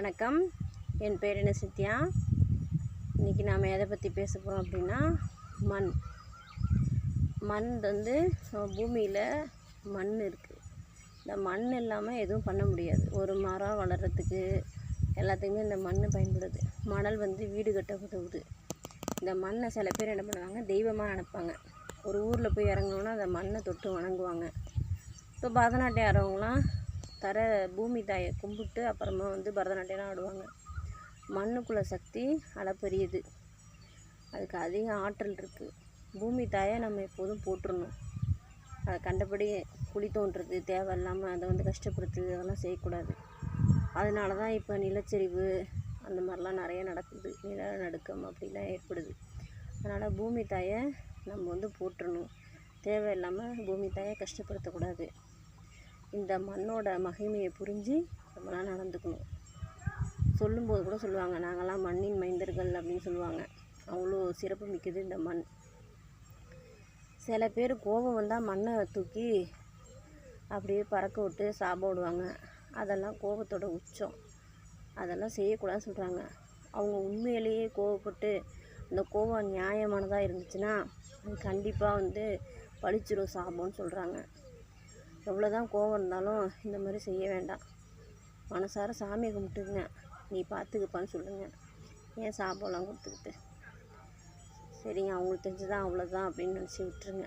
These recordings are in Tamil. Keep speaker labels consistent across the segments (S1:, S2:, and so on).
S1: வணக்கம். என் பேர் என்ன சித்யா? இன்றைக்கி நாம் எதை பற்றி பேச போகிறோம் அப்படின்னா மண். மண் வந்து பூமியில் மண் இருக்குது இந்த மண் இல்லாமல் எதுவும் பண்ண முடியாது. ஒரு மரம் வளர்கிறதுக்கு எல்லாத்துக்குமே இந்த மண் பயன்படுது. மணல் வந்து வீடு கட்ட உதவுது. இந்த மண்ணை சில பேர் என்ன பண்ணுவாங்க தெய்வமாக நினப்பாங்க. ஒரு ஊரில் போய் இறங்கணுன்னா அந்த மண்ணை தொட்டு வணங்குவாங்க. இப்போ பரதநாட்டியம் ஆடுறவங்களாம் தர பூமி தாயை கும்பிட்டு அப்புறமா வந்து பரதநாட்டியம்லாம் ஆடுவாங்க. மண்ணுக்குள்ள சக்தி அளப்பரியது. அதுக்கு அதிக ஆற்றல் இருக்குது பூமி தாயை நம்ம எப்போதும் போட்டுடணும் அதை கண்டபடி குழி தோன்றது தேவையில்லாமல் அதை வந்து கஷ்டப்படுத்துறது அதெல்லாம் செய்யக்கூடாது. அதனால தான் இப்போ நிலச்சரிவு அந்த மாதிரிலாம் நிறைய நடக்குது. நிலநடுக்கம் அப்படிலாம் ஏற்படுது. அதனால் பூமி தாயை நம்ம வந்து போட்டுடணும் தேவையில்லாமல் பூமி தாயை கஷ்டப்படுத்தக்கூடாது. இந்த மண்ணோட மகிமையை புரிஞ்சு நம்மளாம் நடந்துக்கணும். சொல்லும்போது கூட சொல்லுவாங்க நாங்கள்லாம் மண்ணின் மைந்தர்கள் அப்படின்னு சொல்லுவாங்க. அவ்வளோ சிறப்பு மிக்கது இந்த மண். சில பேர் கோபம் வந்தால் மண்ணை தூக்கி அப்படியே பறக்க விட்டு சாப விடுவாங்க. அதெல்லாம் கோபத்தோட உச்சம். அதெல்லாம் செய்யக்கூடாதுன்னு சொல்கிறாங்க அவங்க உண்மையிலேயே கோவப்பட்டு அந்த கோபம் நியாயமானதாக இருந்துச்சுன்னா அது கண்டிப்பாக வந்து பழிச்சிரும் சாபம்னு சொல்கிறாங்க எவ்வளோ தான் கோவம் இருந்தாலும் இந்த மாதிரி செய்ய வேண்டாம். மனசார சாமியை கும்பிட்டுங்க நீ பார்த்துக்கப்பான்னு சொல்லுங்கள் ஏன் சாப்பாடுலாம் கொடுத்துக்கிட்டு? சரிங்க அவங்களுக்கு தெரிஞ்சுதான் அவ்வளோதான் அப்படின்னு நினச்சி விட்டுருங்க.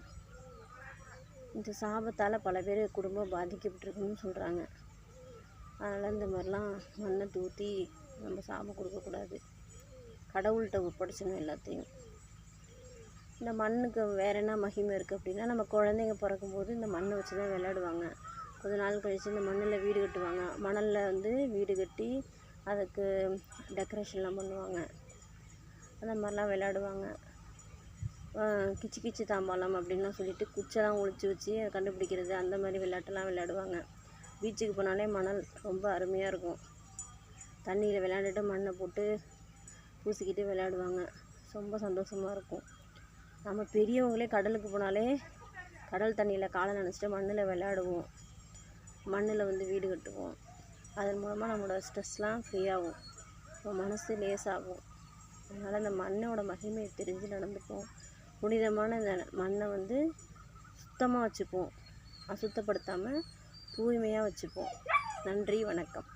S1: இந்த சாபத்தால் பல பேர் குடும்பம் பாதிக்கப்பட்டிருக்குன்னு சொல்கிறாங்க அதனால் இந்த மாதிரிலாம் மண்ணை தூத்தி நம்ம சாபம் கொடுக்கக்கூடாது. கடவுள்கிட்ட ஒப்படைச்சணும் எல்லாத்தையும். இந்த மண்ணுக்கு வேறு என்ன மகிமை இருக்குது அப்படின்னா நம்ம குழந்தைங்க பிறக்கும்போது இந்த மண்ணை வச்சு தான் விளையாடுவாங்க. கொஞ்ச நாள் கழித்து இந்த மண்ணில் வீடு கட்டுவாங்க. மணலில் வந்து வீடு கட்டி அதுக்கு டெக்கரேஷன்லாம் பண்ணுவாங்க. அந்த மாதிரிலாம் விளையாடுவாங்க. கிச்சு கிச்சு தாம்பாலம் அப்படின்லாம் சொல்லிட்டு குச்செல்லாம் ஒழிச்சு வச்சு அதை கண்டுபிடிக்கிறது அந்த மாதிரி விளையாட்டெல்லாம் விளையாடுவாங்க. பீச்சுக்கு போனாலே மணல் ரொம்ப அருமையாக இருக்கும். தண்ணியில் விளையாண்டுட்டு மண்ணை போட்டு பூசிக்கிட்டு விளையாடுவாங்க. ரொம்ப சந்தோஷமாக இருக்கும். நம்ம பெரியவங்களே கடலுக்கு போனாலே கடல் தண்ணியில் காலை நினச்சிட்டு மண்ணில் விளையாடுவோம். மண்ணில் வந்து வீடு கட்டுவோம். அதன் மூலமாக நம்மளோட ஸ்ட்ரெஸ்லாம் ஃப்ரீயாகும் நம்ம மனசு லேஸாகும் அதனால் அந்த மண்ணோட மகிமையை தெரிஞ்சு நடந்துப்போம். புனிதமான இந்த மண்ணை வந்து சுத்தமாக வச்சுப்போம். அசுத்தப்படுத்தாமல் தூய்மையாக வச்சுப்போம். நன்றி வணக்கம்.